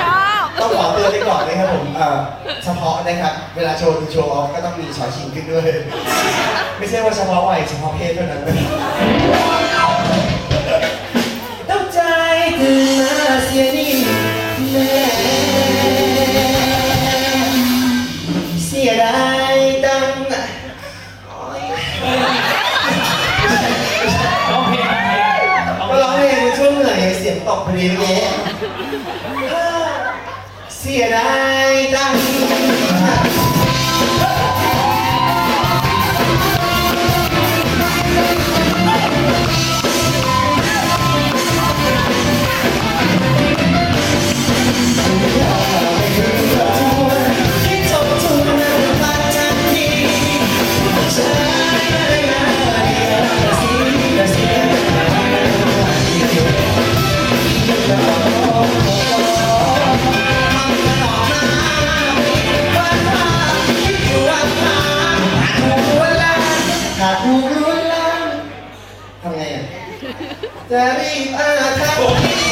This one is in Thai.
ชอบต้องขอเตือนไว้ก่อนนะครับผมเอ่อเฉพาะนะครับ เวลาโชว์คือโชว์ออฟก็ต้องมีชอชิงขึ้นด้วย ไม่ใช่ว่าเฉพาะวัยเฉพาะเพศเท่านั้นนะต้องใจตื่นมาเสียนี่แม่เสียดาย ตกพอดีเมื่อกี้เสียดายจังากรู้รู้แล้วทำไงอะจะรีบอาทำเอาลงมา